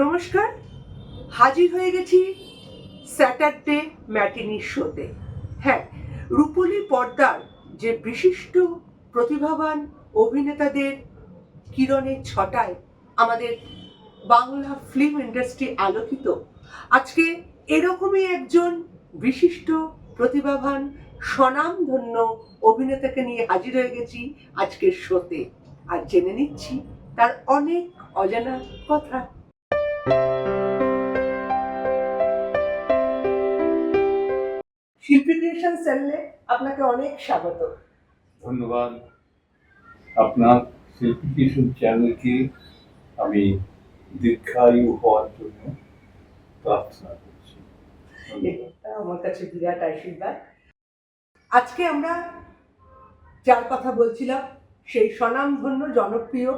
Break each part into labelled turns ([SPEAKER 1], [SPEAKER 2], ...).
[SPEAKER 1] নমস্কার। হাজির হয়ে গেছি স্যাটারডে ম্যাটিনি শোতে। হ্যাঁ রূপলী পর্দার যে বিশিষ্ট প্রতিভাবান অভিনেতাদের কিরণের ছটায় আমাদের বাংলা ফিল্ম ইন্ডাস্ট্রি আলোকিত, আজকে এরকমই একজন বিশিষ্ট প্রতিভাবান, স্বনামধন্য অভিনেতাকে নিয়ে হাজির হয়ে গেছি আজকের শোতে। আর জেনে নিচ্ছি তার অনেক অজানা কথা। শিল্পী ক্রিয়েশন সেলে আপনাকে অনেক স্বাগত।
[SPEAKER 2] ধন্যবাদ। আপনার শিল্পী কিশোর চ্যানেলকে আমি দীর্ঘায়ু হওয়ার জন্য প্রার্থনা করছি।
[SPEAKER 1] আমার কাছে বিরাট আশীর্বাদ। আজকে আমরা যার কথা বলছিলাম সেই স্বনামধন্য জনপ্রিয়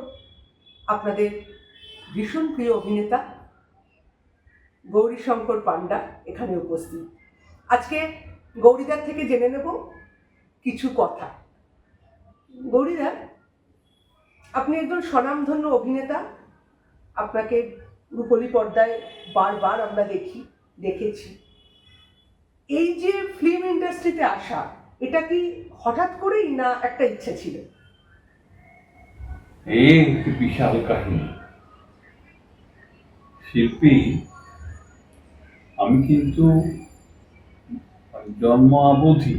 [SPEAKER 1] আপনাদের ভীষণ প্রিয় অভিনেতা গৌরীশঙ্কর পান্ডা এখানে উপস্থিত। আজকে গৌরীদার থেকে জেনে নেব কিছু কথা। গৌরীদা, আপনি একজন স্বনামধন্য অভিনেতা। আপনাকে রূপলী পর্দায় বারবার আমরা দেখি, দেখেছি। এই যে ফিল্ম ইন্ডাস্ট্রিতে আসা, এটা কি হঠাৎ করেই না একটা ইচ্ছে ছিল?
[SPEAKER 2] এই বিশাল কাহিনী। শিল্পী আমি কিন্তু জন্ম অবধি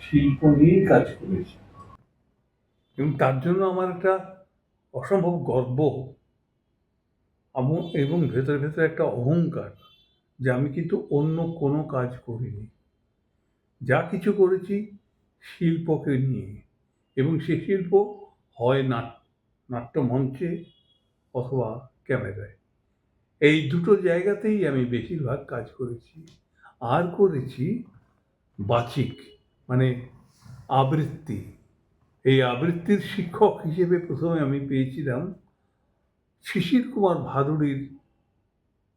[SPEAKER 2] শিল্প নিয়েই কাজ করেছি। এবং তার জন্য আমার একটা অসম্ভব গর্ব এবং ভেতরে ভেতরে একটা অহংকার যে আমি কিন্তু অন্য কোনো কাজ করিনি। যা কিছু করেছি শিল্পকে নিয়ে এবং সে শিল্প হয় নাট, নাট্যমঞ্চে অথবা ক্যামেরায়। এই দুটো জায়গাতেই আমি বেশিরভাগ কাজ করেছি। আর করেছি বাচিক মানে আবৃত্তি। এই আবৃত্তির শিক্ষক হিসেবে প্রথমে আমি পেয়েছিলাম শিশির কুমার ভাদুড়ির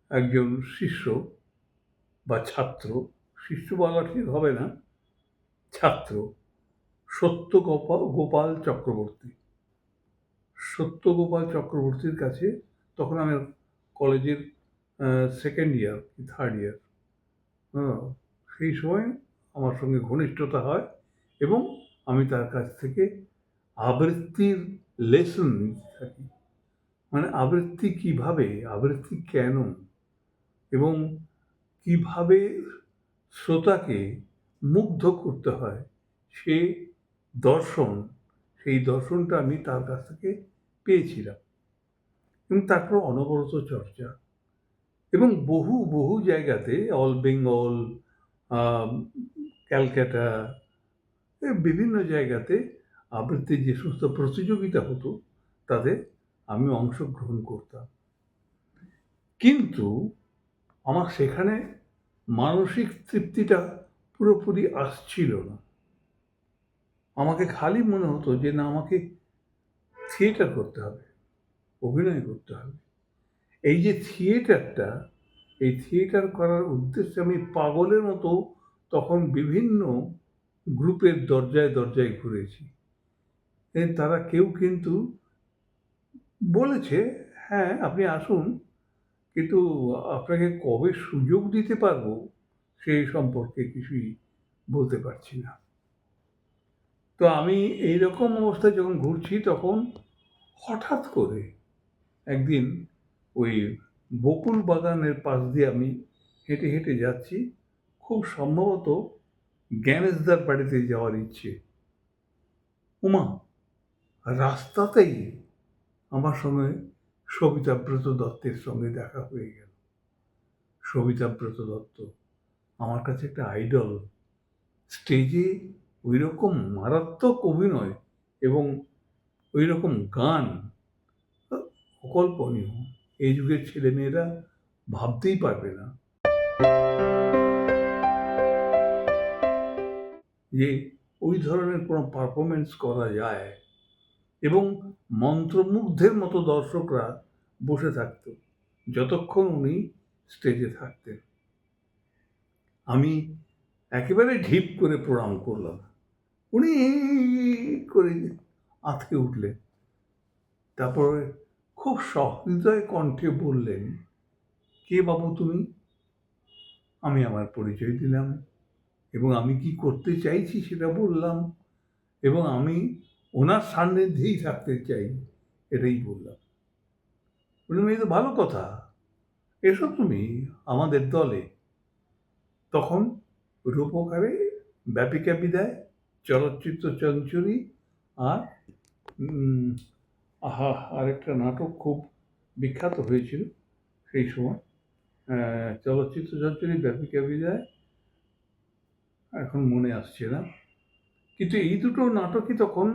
[SPEAKER 2] একজন শিষ্য বা ছাত্র। শিষ্য বলা ঠিক হবে না, ছাত্র। সত্য গোপাল চক্রবর্তী। সত্যগোপাল চক্রবর্তীর কাছে তখন আমি কলেজের সেকেন্ড ইয়ার কি থার্ড ইয়ার হ্যাঁ সেই সময় আমার সঙ্গে ঘনিষ্ঠতা হয় এবং আমি তার কাছ থেকে আবৃত্তির লেসন নিতে থাকি। মানে আবৃত্তি কীভাবে, আবৃত্তি কেন এবং কীভাবে শ্রোতাকে মুগ্ধ করতে হয় সে দর্শন, সেই দর্শনটা আমি তার কাছ থেকে পেয়েছিলাম। এবং তারপর অনবরত চর্চা। এবং বহু বহু জায়গাতে অল বেঙ্গল ক্যালকাটা বিভিন্ন জায়গাতে আবৃত্তির যে সমস্ত প্রতিযোগিতা হতো, তাতে আমি অংশগ্রহণ করতাম। কিন্তু আমার সেখানে মানসিক তৃপ্তিটা পুরোপুরি আসছিল না। আমাকে খালি মনে হতো যে, না, আমাকে থিয়েটার করতে হবে। অভিনয় করতে হবে। এই যে থিয়েটারটা, এই থিয়েটার করার উদ্দেশ্যে আমি পাগলের মতো তখন বিভিন্ন গ্রুপের দরজায় দরজায় ঘুরেছি। তারা কেউ কিন্তু বলেছে হ্যাঁ আপনি আসুন, কিন্তু আপনাকে কবে সুযোগ দিতে পারব সেই সম্পর্কে কিছুই বলতে পারছি না। তো আমি এই রকম অবস্থায় যখন ঘুরছি তখন হঠাৎ করে একদিন ওই বকুল বাগানের পাশ দিয়ে আমি হেঁটে হেঁটে যাচ্ছি। খুব সম্ভবত জ্ঞানেশদার বাড়িতে যাওয়ার ইচ্ছে। উমা, রাস্তাতেই আমার সঙ্গে সবিতাব্রত দত্তের সঙ্গে দেখা হয়ে গেল। সবিতাব্রত দত্ত আমার কাছে একটা আইডল। স্টেজে ওই রকম মারাত্মক অভিনয় এবং ওই রকম গান অকল্পনীয়। এই যুগের ছেলেমেয়েরা ভাবতেই পারবে না যে ওই ধরনের কোনো পারফরমেন্স করা যায় এবং মন্ত্রমুগ্ধের মতো দর্শকরা বসে থাকত যতক্ষণ উনি স্টেজে থাকতেন। আমি একেবারে ঢিপ করে প্রণাম করলাম। উনি করে আঁতকে উঠলেন। তারপরে খুব সহৃদয় কণ্ঠে বললেন, কে বাবু তুমি? আমি আমার পরিচয় দিলাম এবং আমি কি করতে চাইছি সেটা বললাম এবং আমি ওনার সান্নিধ্যেই থাকতে চাই, এটাই বললাম। বললাম, এই তো ভালো কথা। এসো তুমি আমাদের দলে। তখন রূপকারে ব্যাপিকা বিদায়, চলচ্চিত্র চঞ্চরী আর আহা, আরেকটা নাটক খুব বিখ্যাত হয়েছিল সেই সময়। চলচ্চিত্র চঞ্চরী ব্যাপিকা বিদায় এখন মনে আসছে না। কিন্তু এই দুটো নাটকই তখন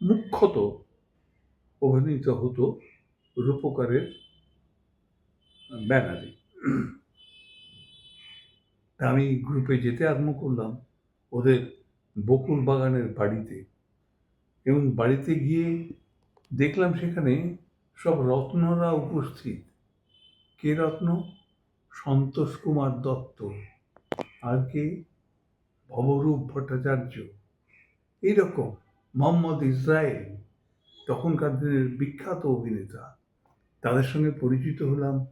[SPEAKER 2] মুখ্যত অভিনীত হতো রূপকারের ব্যানারে। আমি গ্রুপে যেতে আরম্ভ করলাম ওদের বকুল বাগানের বাড়িতে এবং বাড়িতে গিয়ে দেখলাম সেখানে সব রত্নরা উপস্থিত। কে রত্ন? সন্তোষ কুমার দত্ত আর কে? ভবরূপ ভট্টাচার্য। এইরকম মোহাম্মদ ইসরায়েল, তখনকার দিনের বিখ্যাত অভিনেতা। তাদের সঙ্গে পরিচিত হলাম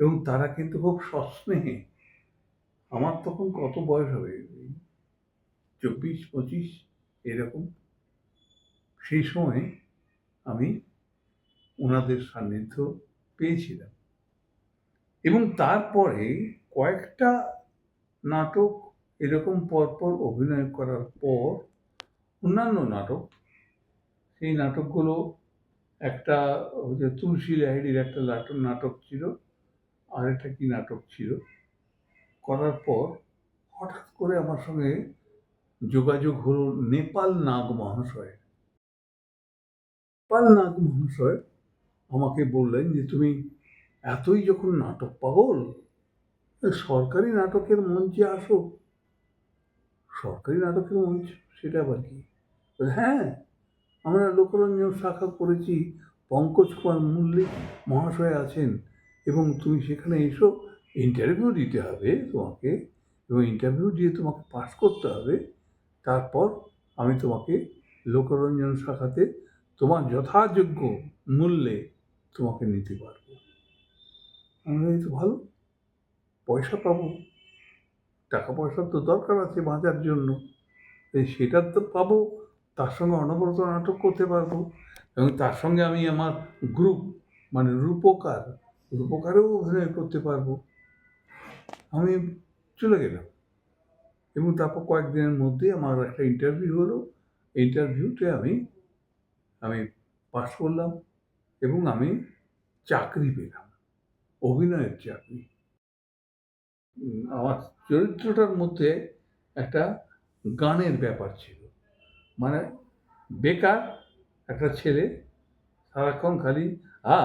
[SPEAKER 2] এবং তারা কিন্তু খুব সস্নেহে। আমার তখন কত বয়স হবে? চব্বিশ, পঁচিশ, এরকম। সেই সময় আমি ওনাদের সান্নিধ্য পেয়েছিলাম। এবং তারপরে কয়েকটা নাটক এরকম পরপর অভিনয় করার পর অন্যান্য নাটক, সেই নাটকগুলো একটা তুলসী লাহিড়ির একটা নাটক ছিল আর একটা কি নাটক ছিল, করার পর হঠাৎ করে আমার সঙ্গে যোগাযোগ হলো নেপাল নাগ মহাশয়ের। নেপাল মহাশয় আমাকে বললেন যে, তুমি এতই যখন নাটক পাগল সরকারি নাটকের মঞ্চে আসো। সরকারি নাটকের মঞ্চ? সেটা আবার কি? হ্যাঁ আমরা লোকরঞ্জন শাখা করেছি, পঙ্কজ কুমার মল্লিক মহাশয় আছেন এবং তুমি সেখানে এসো ইন্টারভিউ দিতে হবে তোমাকে এবং ইন্টারভিউ দিয়ে তোমাকে পাস করতে হবে। তারপর আমি তোমাকে লোকরঞ্জন শাখাতে তোমার যথাযোগ্য মূল্যে তোমাকে নিতে পারব। আমি এই তো ভালো। পয়সা পাবো। টাকা পয়সার তো দরকার আছে বাঁচার জন্য। সেটা তো পাবো, তার সঙ্গে অনবরত নাটক করতে পারব এবং তার সঙ্গে আমি আমার গ্রুপ মানে রূপকার, রূপকারেও অভিনয় করতে পারব। আমি চলে গেলাম এবং তারপর কয়েকদিনের মধ্যে আমার একটা ইন্টারভিউ হলো। ইন্টারভিউতে আমি আমি পাস করলাম এবং আমি চাকরি পেলাম, অভিনয়ের চাকরি। আমার চরিত্রটার মধ্যে একটা গানের ব্যাপার ছিল। মানে বেকার একটা ছেলে সারাক্ষণ খালি আ,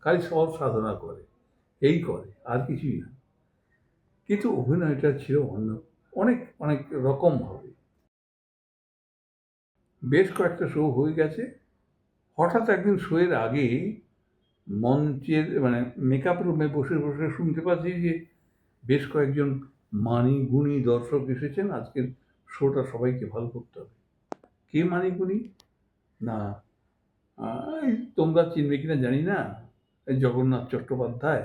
[SPEAKER 2] খালি সব সাধনা করে, এই করে, আর কিছুই না। কিন্তু অভিনয়টা ছিল অন্য অনেক অনেক রকম হবে। বেশ কয়েকটা শো হয়ে গেছে। হঠাৎ একদিন শোয়ের আগে মঞ্চের মানে মেকআপ রুমে বসে বসে শুনতে পাচ্ছি যে বেশ কয়েকজন মানি গুণী দর্শক এসেছেন। আজকের শোটা সবাইকে ভালো করতে হবে। কে মানি গুণী না তোমরা চিনবে কিনা জানি না। জগন্নাথ চট্টোপাধ্যায়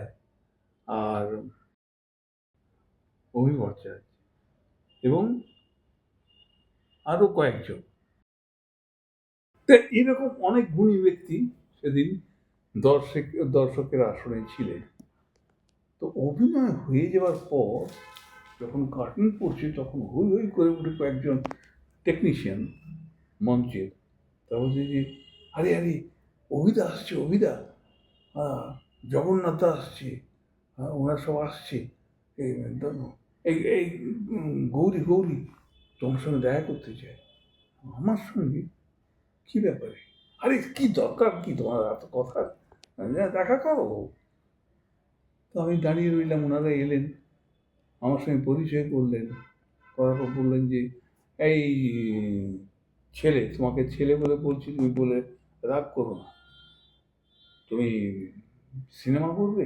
[SPEAKER 2] আর অমি এবং আরও কয়েকজন। এরকম অনেক গুণী ব্যক্তি সেদিন দর্শক, দর্শকের আসনে ছিলেন। তো অভিনয় হয়ে যাওয়ার পর যখন কার্টুন পড়ছে তখন হই হই করে উঠে কয়েকজন টেকনিশিয়ান মঞ্চের তা বলছে যে, আরে আরে, অভিদা আসছে, অভিদা। হ্যাঁ জগন্নাথ আসছে। হ্যাঁ ওনারা সব আসছে। এই এই এই গৌরী গৌরী, তোমার সঙ্গে দেখা করতে চাই। আমার সঙ্গে? কি ব্যাপারে? আরে, কি দরকার কি তোমার? এত কথা? দেখা করো তো আমি দাঁড়িয়ে রইলাম, ওনারা এলেন। আমার সঙ্গে পরিচয় করলেন। করার পর বললেন যে, এই ছেলে, তোমাকে ছেলে বলে বলছি, তুমি বলে রাগ করো না। তুমি সিনেমা করবে?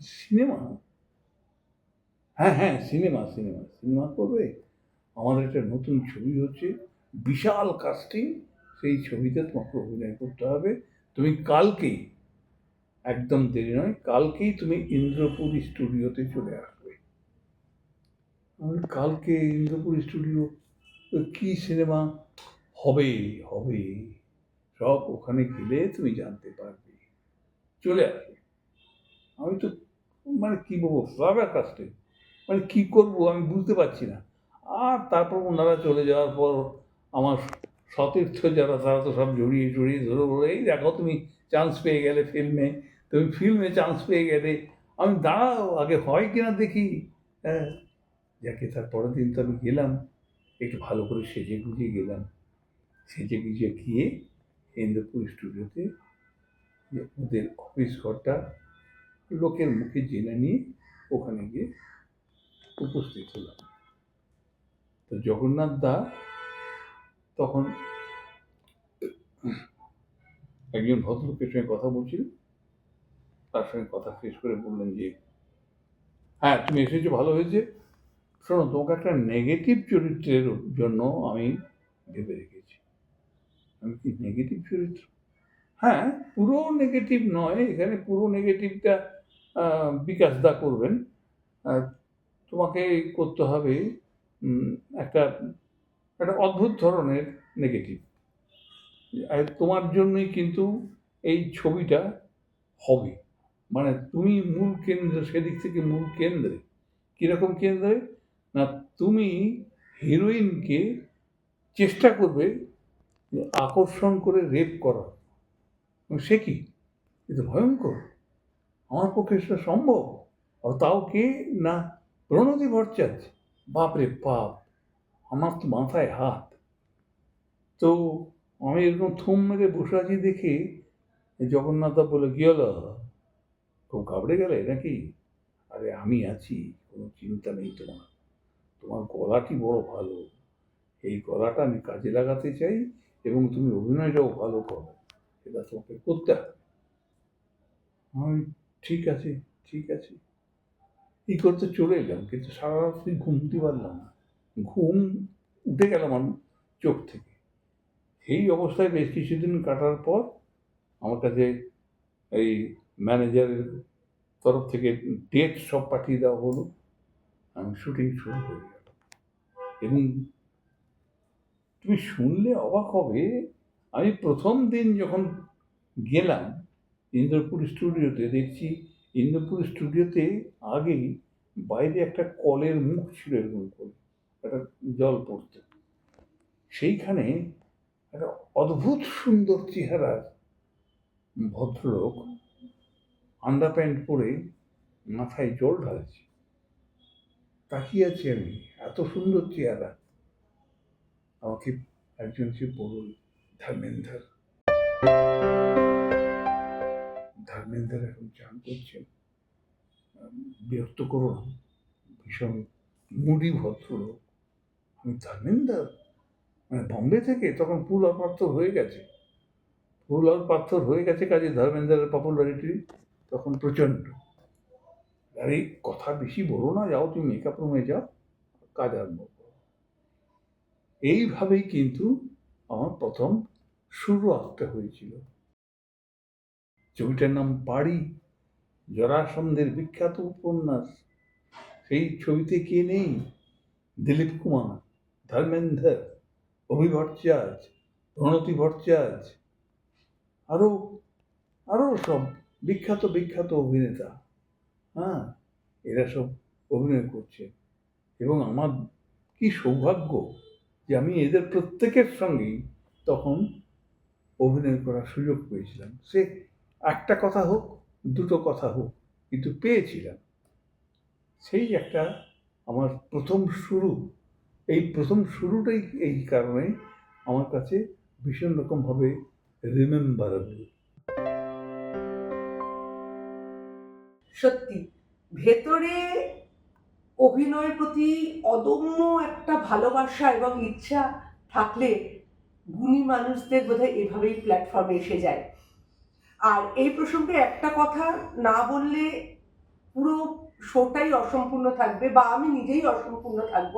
[SPEAKER 2] সিনেমা? হ্যাঁ হ্যাঁ সিনেমা সিনেমা সিনেমা করবে। আমাদের একটা নতুন ছবি হচ্ছে, বিশাল কাস্টিং সেই ছবিতে তোমাকে অভিনয় করতে হবে। তুমি কালকেই, একদম দেরি নয়, কালকেই তুমি ইন্দ্রপুর স্টুডিওতে চলে আসবে। কালকে ইন্দ্রপুর স্টুডিও কি সিনেমা? হবে হবে। সব ওখানে গেলে তুমি জানতে পারবে। চলে আসবে। আমি তো মানে কী বলব ফ্লাবার কাস্টে মানে কী করব, আমি বুঝতে পারছি না। আর তারপর ওনারা চলে যাওয়ার পর আমার সতীর্থ যারা, তারা তো সব জড়িয়ে জড়িয়ে ধরে বলে, এই দেখো তুমি চান্স পেয়ে গেলে ফিল্মে তুমি ফিল্মে চান্স পেয়ে গেলে। আমি, দাঁড়াও, আগে হয় কিনা দেখি। হ্যাঁ যাকে তার পরের দিন তো আমি গেলাম, একটু ভালো করে সেজে গুজিয়ে গেলাম। সেজে গুজিয়ে গিয়ে ইন্দ্রপুর স্টুডিওতে ওদের অফিস ঘরটা, লোকের মুখে জেনে নিয়ে ওখানে গিয়ে উপস্থিত হলাম। তো জগন্নাথ দা তখন একজন ভদ্রলোকের সঙ্গে কথা বলছিল। তার সঙ্গে কথা শেষ করে বললেন যে হ্যাঁ তুমি এসেছ, ভালো হয়েছে। শোনো, তোমাকে একটা নেগেটিভ চরিত্রের জন্য আমি ভেবে রেখেছি। আমি কি নেগেটিভ চরিত্র? হ্যাঁ পুরো নেগেটিভ নয়, এখানে পুরো নেগেটিভটা বিকাশ দা করবেন। তোমাকে করতে হবে একটা একটা অদ্ভুত ধরনের নেগেটিভ তোমার জন্যই কিন্তু এই ছবিটা হবে। মানে তুমি মূল কেন্দ্র, সেদিক থেকে মূল কেন্দ্রে। কীরকম কেন্দ্রে? না, তুমি হিরোইনকে চেষ্টা করবে আকর্ষণ করে রেপ করা। সে কি? এটা ভয়ঙ্কর। আমার পক্ষে সেটা সম্ভব। তাও কে? না প্রণতি ভট্টাচার্য বাপরে বাপ, আমার তো মাথায় হাত। তো আমি এরকম থুম মেরে বসে আছি দেখে জগন্নাথ বলে, কি খুব ঘাবড়ে গেলে নাকি? আরে আমি আছি, কোনো চিন্তা নেই তোমার। তোমার গলাটি বড় ভালো। এই গলাটা আমি কাজে লাগাতে চাই এবং তুমি অভিনয়টাও ভালো করো। এটা তোমাকে করতে হবে। আমি ঠিক আছে ঠিক আছে। এই করতে চলে এলাম, কিন্তু সারা রাত্রি ঘুমতে পারলাম না। ঘুম উঠে গেল আমার চোখ থেকে। এই অবস্থায় বেশ কিছুদিন কাটার পর আমার কাছে এই ম্যানেজারের তরফ থেকে ডেট সব পাঠিয়ে দেওয়া হলো। আমি শুটিং শুরু হয়ে গেল। এবং তুমি শুনলে অবাক হবে, আমি প্রথম দিন যখন গেলাম ইন্দ্রপুর স্টুডিওতে দেখছি ইন্দ্রপুর স্টুডিওতে আগেই বাইরে একটা কলের মুখ ছিল এরকম করে, একটা জল পড়তো। সেইখানে একটা অদ্ভুত সুন্দর চেহারার ভদ্রলোক আন্ডার প্যান্ট পরে মাথায় জল ঢালছে। তাকিয়ে আছি আমি, এত সুন্দর চেহারা। আমাকে একজন সে বলল, ধর্মেন্দ্র। ধর্মেন্দ্র এখন চান করছেন বিরক্ত করো না ভীষণ মুডি ভদ্রলোক। আমি ধর্মেন্দ্র মানে বম্বে থেকে তখন ফুল আর পাথর হয়ে গেছে। ফুল আর পাথর হয়ে গেছে কাজে ধর্মেন্দ্রের পপুলারিটি তখন প্রচণ্ড। আর, কথা বেশি বলো না, যাও তুমি মেকআপ রুমে যাও, কাজ আরম্ভ করো। এইভাবেই কিন্তু আমার প্রথম শুরু আঁকতে হয়েছিল। ছবিটার নাম বাড়ি জরাসন্ধের বিখ্যাত উপন্যাস। সেই ছবিতে কে নেই? দিলীপ কুমার, ধর্মেন্দ্র অভি ভট্টাচার্য প্রণতি ভট্টাচার্য আরও আরও সব বিখ্যাত বিখ্যাত অভিনেতা। হ্যাঁ এরা সব অভিনয় করছে। এবং আমার কি সৌভাগ্য যে আমি এদের প্রত্যেকের সঙ্গেই তখন অভিনয় করার সুযোগ পেয়েছিলাম। সে একটা কথা হোক, দুটো কথা হোক, কিন্তু পেয়েছিলাম। সেই একটা আমার প্রথম শুরু। এই প্রথম শুরুটাই এই কারণে আমার কাছে ভীষণ রকমভাবে রিমেম্বারেবল
[SPEAKER 1] সত্যি, ভেতরে অভিনয়ের প্রতি অদম্য একটা ভালোবাসা এবং ইচ্ছা থাকলে গুণী মানুষদের বোধহয় এভাবেই প্ল্যাটফর্মে এসে যায়। আর এই প্রসঙ্গে একটা কথা না বললে পুরো শোটাই অসম্পূর্ণ থাকবে বা আমি নিজেই অসম্পূর্ণ থাকব।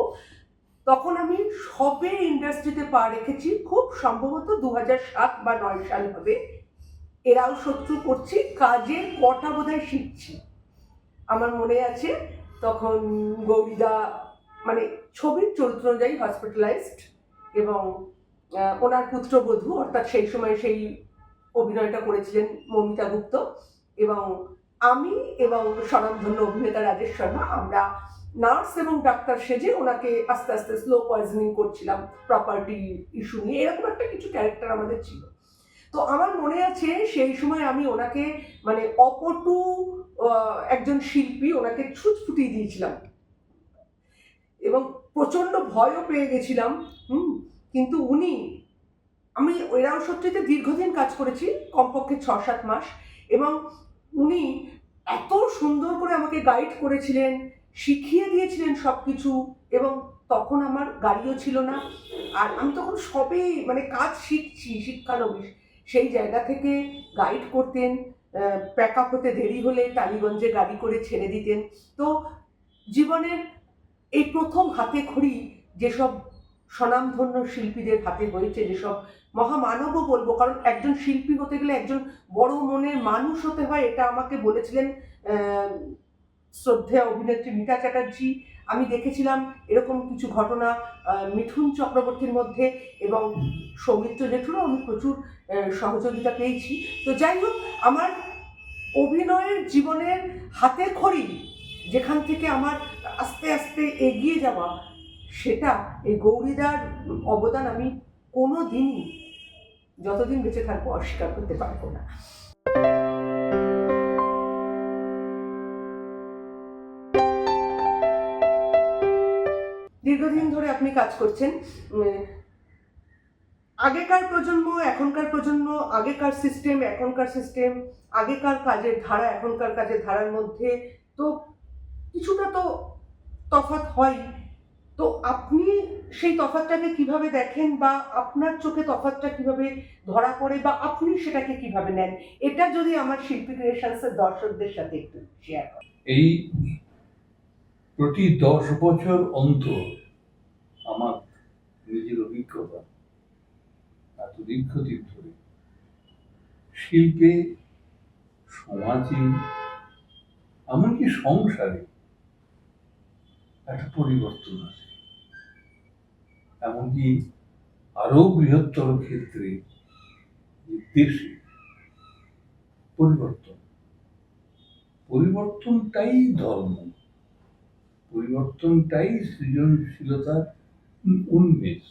[SPEAKER 1] তখন আমি সবে ইন্ডাস্ট্রিতে পা রেখেছি, খুব সম্ভবত দু সাত বা নয় সাল হবে। এরাও শত্রু করছি, কাজের কটা বোধহয় শিখছি। আমার মনে আছে, তখন গৌরীদা মানে ছবির চরিত্র অনুযায়ী হসপিটালাইজড এবং ওনার পুত্রবধূ, অর্থাৎ সেই সময় সেই অভিনয়টা করেছিলেন মমিতা গুপ্ত এবং আমি এবং স্বনামধন্য অভিনেতা রাজেশ শর্মা, আমরা নার্স এবং ডাক্তার সেজে ওনাকে আস্তে আস্তে স্লো পয়জনিং করছিলাম প্রপার্টি ইস্যু নিয়ে। এরকম একটা কিছু ক্যারেক্টার আমাদের ছিল। তো আমার মনে আছে সেই সময় আমি ওনাকে মানে অপটু একজন শিল্পী ওনাকে ছুট ফুটিয়ে দিয়েছিলাম। এবং প্রচণ্ড ভয়ও পেয়ে গেছিলাম, হুম, কিন্তু উনি আমি এরাও সত্যিতে দীর্ঘদিন কাজ করেছি, কমপক্ষে ছ সাত মাস, এবং উনি এত সুন্দর করে আমাকে গাইড করেছিলেন, শিখিয়ে দিয়েছিলেন সব কিছু এবং তখন আমার গাড়িও ছিল না। আর আমি তখন সবে মানে কাজ শিখছি শিক্ষানবিশ সেই জায়গা থেকে গাইড করতেন প্যাক আপ হতে দেরি হলে টালিগঞ্জে গাড়ি করে ছেড়ে দিতেন। তো জীবনের এই প্রথম হাতে খড়ি যেসব স্বনামধন্য শিল্পীদের হাতে হয়েছে যেসব মহামানবও বলব কারণ একজন শিল্পী হতে গেলে একজন বড় মনের মানুষ হতে হয় এটা আমাকে বলেছিলেন আহ, শ্রদ্ধেয় অভিনেত্রী মিতা চ্যাটার্জি। আমি দেখেছিলাম এরকম কিছু ঘটনা মিঠুন চক্রবর্তীর মধ্যে এবং সৌমিত্র জেঠুরও আমি প্রচুর সহযোগিতা পেয়েছি। তো যাই হোক আমার অভিনয়ের জীবনের হাতে খড়ি যেখান থেকে আমার আস্তে আস্তে এগিয়ে যাওয়া সেটা এই গৌরীদার অবদান আমি কোনো দিনই যতদিন বেঁচে থাকব, অস্বীকার করতে পারব না। দীর্ঘদিন ধরে আপনি কাজ করছেন আগেকার প্রজন্ম, এখনকার প্রজন্ম, আগেকার সিস্টেম এখনকার সিস্টেম আগেকার কাজের ধারা, এখনকার কাজের ধারার মধ্যে তো কিছুটা তো তফাৎ হয় তো আপনি সেই তফাৎটাকে কীভাবে দেখেন বা আপনার চোখে তফাৎটা কীভাবে ধরা পড়ে বা আপনি সেটাকে কীভাবে নেন, এটা যদি আমার শিল্পী ক্রিয়েশনসের দর্শকদের সাথে একটু শেয়ার করেন।
[SPEAKER 2] এই প্রতি দশ বছর অন্তর আমার নিজের অভিজ্ঞতা, এত দীর্ঘদিন ধরে, শিল্পে, সমাজে, এমনকি সংসারে একটা পরিবর্তন আছে এমনকি আরও বৃহত্তর ক্ষেত্রে পরিবর্তন। পরিবর্তনটাই ধর্ম। পরিবর্তনটাই সৃজনশীলতার উন্মেষ।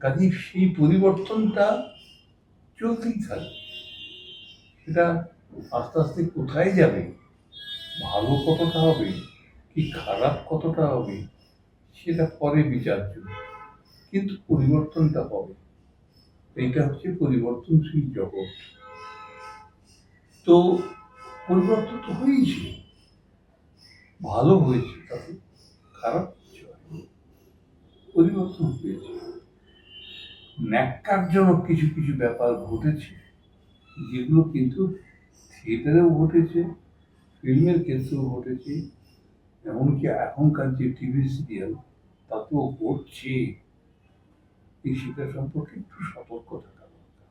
[SPEAKER 2] কাজে সেই পরিবর্তনটা চলতেই থাকে সেটা আস্তে আস্তে কোথায় যাবে? ভালো কতটা হবে? কি খারাপ কতটা হবে? সেটা পরে বিচার্য কিন্তু পরিবর্তনটা হবে। এইটা হচ্ছে পরিবর্তনশীল জগৎ। তো পরিবর্তন তো হয়েছে ভালো হয়েছে তাতে, খারাপ কিছু পরিবর্তন হয়েছে। ন্যাক্কারজনক কিছু কিছু ব্যাপার ঘটেছে, যেগুলো কিন্তু থিয়েটারেও ঘটেছে, ফিল্মের ক্ষেত্রেও ঘটেছে, এমনকি এখনকার যে টিভি সিরিয়াল তাতেও এই সেটা সম্পর্কে একটু সতর্ক থাকা দরকার।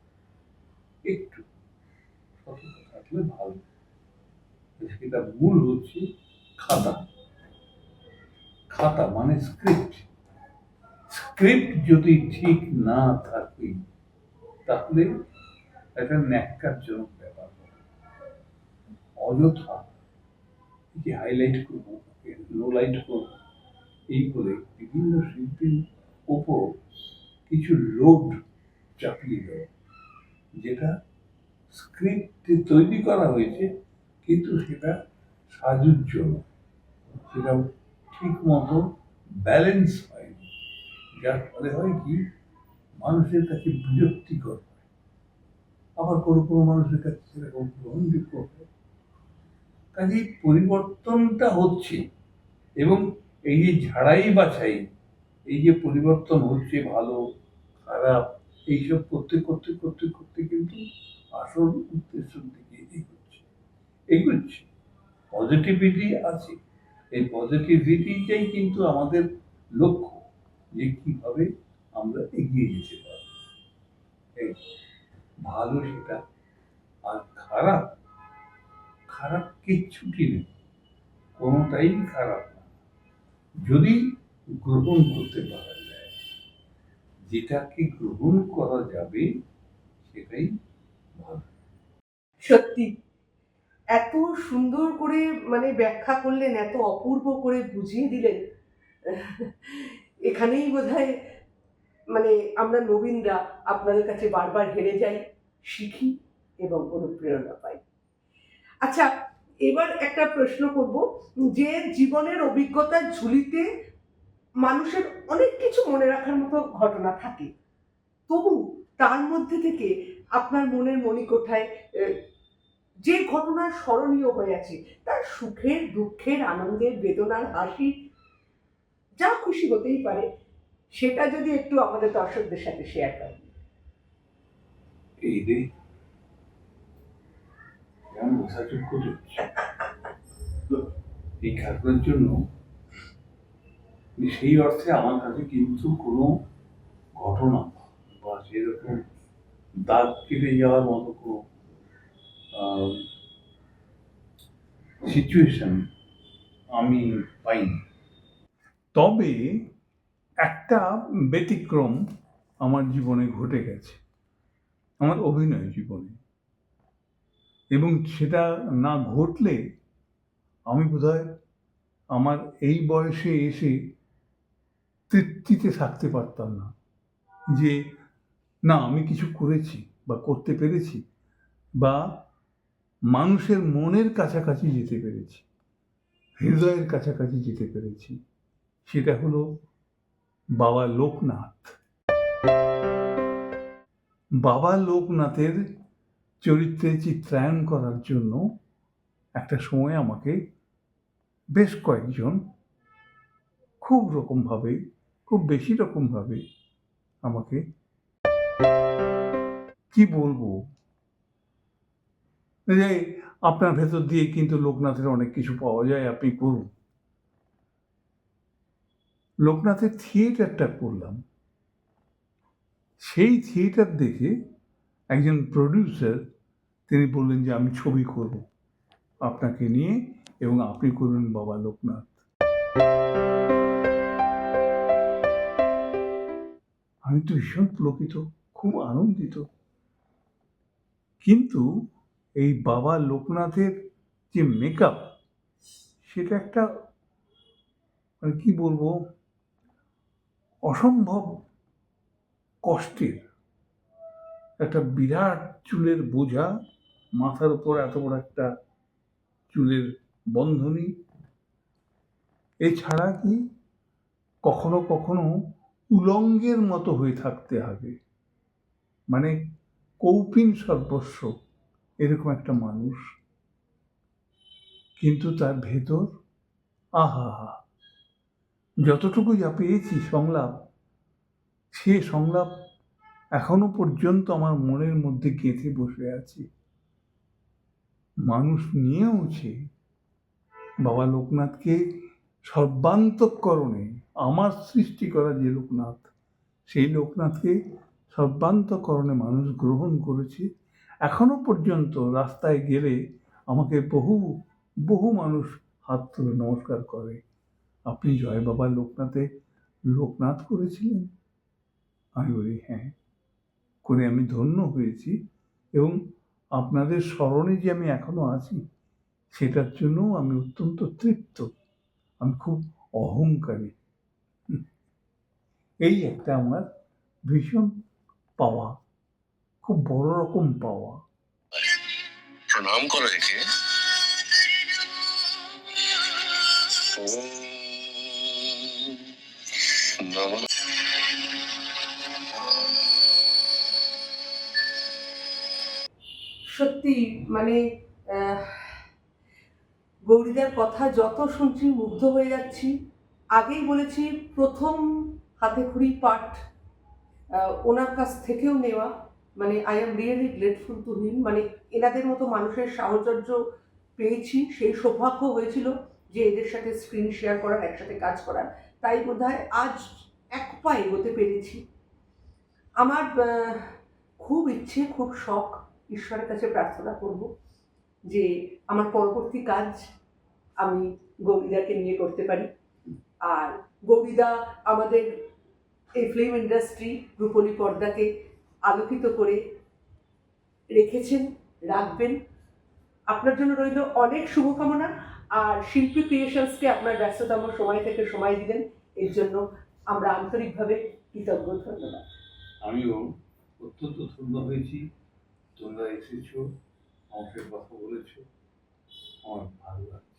[SPEAKER 2] একটু সতর্ক থাকলে ভালো। সেটা মূল হচ্ছে খাতা। খাতা মানে স্ক্রিপ্ট স্ক্রিপ্ট যদি ঠিক না থাকে, তাহলে একটা ন্যাক্কারজনক ব্যাপার হবে। অযথা। যে হাইলাইট করব লো লাইট করব। এই বলে বিভিন্ন শিল্পীর ওপর কিছু লোড চাপিয়ে দেওয়া, যেটা স্ক্রিপ্টে তৈরি করা হয়েছে, কিন্তু সেটা সাজুর জন্য সেটা ঠিক মতো ব্যালেন্স হয়নি। যার ফলে হয় কি, মানুষের কাছে বিরক্তিকর আবার কোনো কোনো মানুষের কাছে সেরকম গ্রহণযোগ্য হয়। কাজেই পরিবর্তনটা হচ্ছে এবং এই যে ঝাড়াই বাছাই, এই যে পরিবর্তন হচ্ছে ভালো, খারাপ, এইসব করতে করতে করতে করতে কিন্তু আসল উদ্দেশ্যের দিকে এগোচ্ছে। এগোচ্ছে। পজিটিভিটি আছে। এই পজিটিভিটিটাই কিন্তু আমাদের লক্ষ্য যে কীভাবে আমরা এগিয়ে যেতে পারি এই ভালো সেটা, আর খারাপ খারাপ কিচ্ছুটি নেই। কোনোটাই খারাপ যদি গ্রহণ করতে পারা যায়, যেটাকে গ্রহণ করা যাবে, সেটাই ভালো।
[SPEAKER 1] সত্যি। এত সুন্দর করে মানে ব্যাখ্যা করলেন, এত অপূর্ব করে বুঝিয়ে দিলেন। এখানেই বোধহয় মানে আমরা নবীনরা আপনাদের কাছে বারবার হেরে যাই, শিখি এবং অনুপ্রেরণা পাই। আচ্ছা এবার একটা প্রশ্ন করব, যে জীবনের অভিজ্ঞতার ঝুলিতে মানুষের অনেক কিছু মনে রাখার মতো ঘটনা থাকে। তবু তার মধ্যে থেকে আপনার মনের মণিকোঠায় যে ঘটনা স্মরণীয় হয়ে আছে, তার সুখের, দুঃখের, আনন্দের, বেদনার হাসি যা খুশি হতেই পারে, সেটা যদি একটু আমাদের দর্শকদের সাথে শেয়ার করেন।
[SPEAKER 2] এই এই জন্য সেই অর্থে আমার কাছে কিন্তু কোনো ঘটনা বা সেরকম দাগ কেটে যাওয়ার মতো কোনো সিচুয়েশন আমি পাইনি। তবে একটা ব্যতিক্রম আমার জীবনে ঘটে গেছে। আমার অভিনয় জীবনে। এবং সেটা না ঘটলে আমি বোধহয় আমার এই বয়সে এসে তৃপ্তিতে থাকতে পারতাম না। যে না, আমি কিছু করেছি বা করতে পেরেছি বা মানুষের মনের কাছাকাছি যেতে পেরেছি, হৃদয়ের কাছাকাছি যেতে পেরেছি, সেটা হলো বাবা লোকনাথ। বাবা লোকনাথের চরিত্রে চিত্রায়ন করার জন্য একটা সময় আমাকে বেশ কয়েকজন খুব রকমভাবে, খুব বেশি রকমভাবে আমাকে কি বলব? যে আপনার ভেতর দিয়ে কিন্তু লোকনাথের অনেক কিছু পাওয়া যায়, আপনি করুন। লোকনাথের থিয়েটারটা করলাম। সেই থিয়েটার দেখে একজন প্রডিউসার তিনি বললেন যে, আমি ছবি করব আপনাকে নিয়ে এবং আপনি করবেন বাবা লোকনাথ। আমি তো ভীষণ পুলকিত খুব আনন্দিত। কিন্তু এই বাবা লোকনাথের যে মেকআপ সেটা একটা মানে কি বলব, অসম্ভব কষ্টের। একটা বিরাট চুলের বোঝা, মাথার উপর এত বড় একটা চুলের বন্ধনী। এছাড়া কি কখনো কখনো উলঙ্গের মতো হয়ে থাকতে হবে। মানে কৌপিন সর্বস্ব, এরকম একটা মানুষ। কিন্তু তার ভেতর, আহা যতটুকু যা পেয়েছি সংলাপ, সে সংলাপ এখনও পর্যন্ত আমার মনের মধ্যে গেঁথে বসে আছে। মানুষ নিয়েওছে বাবা লোকনাথকে সর্বান্তকরণে আমার সৃষ্টি করা যে লোকনাথ, সেই লোকনাথকে সর্বান্তকরণে মানুষ গ্রহণ করেছে, এখনও পর্যন্ত রাস্তায় গেলে আমাকে বহু বহু মানুষ হাত তুলে নমস্কার করে। আপনি জয় বাবা লোকনাথে, লোকনাথ করেছিলেন? আমি বলি হ্যাঁ। করে আমি ধন্য হয়েছি এবং আপনাদের স্মরণে যে আমি এখনও আছি, সেটার জন্যও আমি অত্যন্ত তৃপ্ত। আমি খুব অহংকারী। এই একটা আমার ভীষণ পাওয়া, খুব বড় রকম পাওয়া।
[SPEAKER 3] প্রণাম করো একে।
[SPEAKER 1] সত্যি মানে গৌরীদার কথা যত শুনছি মুগ্ধ হয়ে যাচ্ছি। আগেই বলেছি, প্রথম হাতে খড়ি পাঠ ওনার কাছ থেকেও নেওয়া। মানে I am really grateful to him মানে এনাদের মতো মানুষের সাহচর্য পেয়েছি, সেই সৌভাগ্য হয়েছিল যে এদের সাথে স্ক্রিন শেয়ার করার একসাথে কাজ করার তাই বোধহয় আজ এক পা এগোতে পেরেছি। আমার খুব ইচ্ছে, খুব শখ ঈশ্বরের কাছে প্রার্থনা করব যে আমার পরবর্তী কাজ আমি গৌরীদাকে নিয়ে করতে পারি। আর গৌরীদা আমাদের এই ফিল্ম ইন্ডাস্ট্রি রূপলী পর্দাকে আলোকিত করে রেখেছেন, রাখবেন। আপনার জন্য রইল অনেক শুভকামনা। আর শিল্পী ক্রিয়েশনসকে আপনার ব্যস্ততম সময় থেকে সময় দিলেন, এর জন্য আমরা আন্তরিকভাবে কৃতজ্ঞ, ধন্যবাদ।
[SPEAKER 2] আমিও অত্যন্ত ধন্য হয়েছি। তোমরা এসেছ আমার কথা বলেছ আমার ভালো লাগছে।